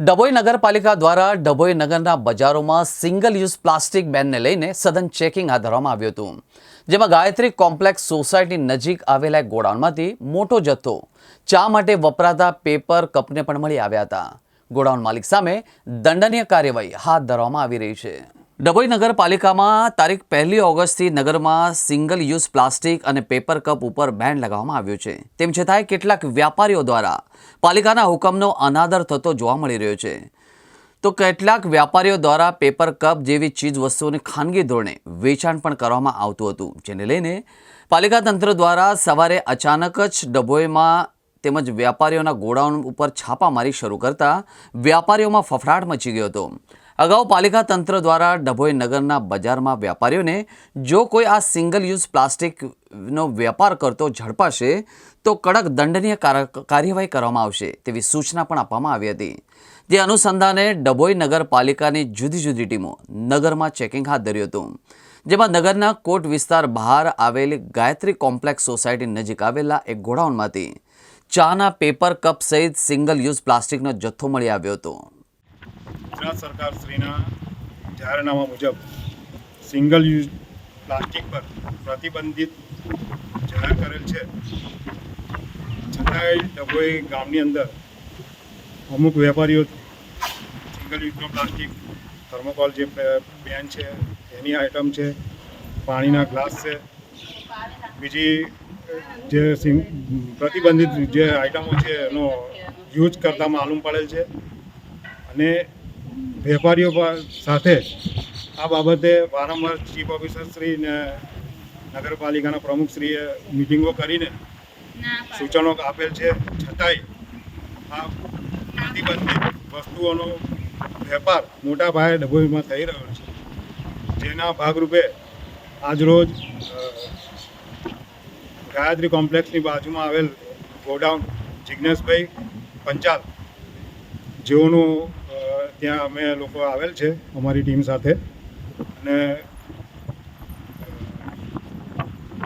ડભોઈ નગરપાલિકા દ્વારા ડભોઈ નગરના બજારોમાં સિંગલ યુઝ પ્લાસ્ટિક બેનને લઈને સઘન ચેકિંગ હાથ ધરવામાં આવ્યું હતું, જેમાં ગાયત્રી કોમ્પ્લેક્સ સોસાયટી નજીક આવેલા ગોડાઉનમાંથી મોટો જથ્થો, ચા માટે વપરાતા પેપર કપને પણ મળી આવ્યા હતા. ગોડાઉન માલિક સામે દંડનીય કાર્યવાહી હાથ ધરવામાં આવી રહી છે. ડભોઈ નગરપાલિકામાં તારીખ પહેલી ઓગસ્ટથી નગરમાં સિંગલ યુઝ પ્લાસ્ટિક અને પેપર કપ ઉપર બેન લગાવવામાં આવ્યું છે. તેમ છતાંય કેટલાક વ્યાપારીઓ દ્વારા પાલિકાના હુકમનો અનાદર થતો જોવા મળી રહ્યો છે. તો કેટલાક વ્યાપારીઓ દ્વારા પેપર કપ જેવી ચીજ વસ્તુઓની ખાનગી ધોરણે વેચાણ પણ કરવામાં આવતું હતું, જેને લઈને પાલિકા તંત્ર દ્વારા સવારે અચાનક જ ડભોઈમાં તેમજ વ્યાપારીઓના ગોડાઉન ઉપર છાપામારી શરૂ કરતા વ્યાપારીઓમાં ફફડાટ મચી ગયો હતો. અગાઉ પાલિકા તંત્ર દ્વારા ડભોઈ નગરના બજારમાં વેપારીઓને જો કોઈ આ સિંગલ યુઝ પ્લાસ્ટિકનો વેપાર કરતો ઝડપાશે, તો કડક દંડનીય કાર- કાર્યવાહી કરવામાં આવશે તેવી સૂચના પણ આપવામાં આવી હતી. જે અનુસંધાને ડભોઈ નગરપાલિકાની જુદી જુદી ટીમો નગરમાં ચેકિંગ હાથ ધર્યું હતું. જેમાં નગરના કોટ વિસ્તાર બહાર આવેલી ગાયત્રી કોમ્પ્લેક્સ સોસાયટી નજીક આવેલા એક ગોડાઉનમાંથી ચાના પેપર કપ સહિત સિંગલ યુઝ પ્લાસ્ટિકનો જથ્થો મળી આવ્યો હતો. ગુજરાત સરકાર શ્રીના જાહેરનામા મુજબ સિંગલ યુઝ પ્લાસ્ટિક પર પ્રતિબંધિત જાહેર કરેલ છે. છતાંય ડભોઈ ગામની અંદર અમુક વેપારીઓ સિંગલ યુઝનો પ્લાસ્ટિક થર્મોકોલ જે પેન છે, એની આઇટમ છે, પાણીના ગ્લાસ છે. બીજી જે પ્રતિબંધિત જે આઇટમો છે, એનો યુઝ કરતા માલુમ પડેલ છે. અને વેપારીઓ સાથે આ બાબતે વારંવાર ચીફ ઓફિસર શ્રી ને નગરપાલિકાના પ્રમુખશ્રીએ મિટિંગો કરીને સૂચનો આપેલ છે. છતાંય આ પ્રતિબંધિત વસ્તુઓનો વેપાર મોટા પાયે ડભોઈમાં થઈ રહ્યો છે. જેના ભાગરૂપે આજરોજ ગાયત્રી કોમ્પ્લેક્સની બાજુમાં આવેલ ગોડાઉન જિજ્ઞેશભાઈ પંચાલ જેઓનું ત્યાં અમે લોકો આવેલ છે, અમારી ટીમ સાથે. અને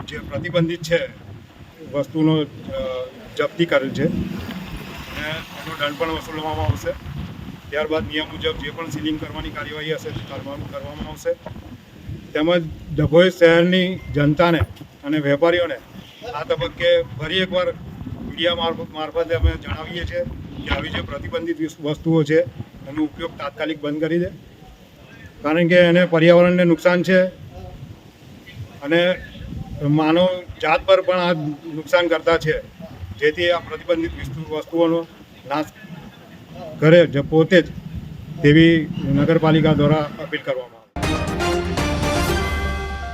જે પ્રતિબંધિત છે, વસ્તુનો જપ્તી કરેલ છે. અને એનો દંડ પણ વસૂલવામાં આવશે. ત્યારબાદ નિયમ મુજબ જે પણ સીલિંગ કરવાની કાર્યવાહી હશે તે કરવામાં આવશે. તેમજ ડભોઈ શહેરની જનતાને અને વેપારીઓને આ તબક્કે ફરી એકવાર મીડિયા મારફત, મારફતે અમે જણાવીએ છીએ કે આવી જે પ્રતિબંધિત વસ્તુઓ છે એનો ઉપયોગ તાત્કાલિક બંધ કરી દે. કારણ કે એને પર્યાવરણને નુકસાન છે. અને માનવ જાત પર પણ આ નુકસાન કરતા છે. જેથી આ પ્રતિબંધિત વિસ્તુ- વસ્તુઓનો નાશ કરે પોતે જ તેવી નગરપાલિકા દ્વારા અપીલ કરવામાં આવે.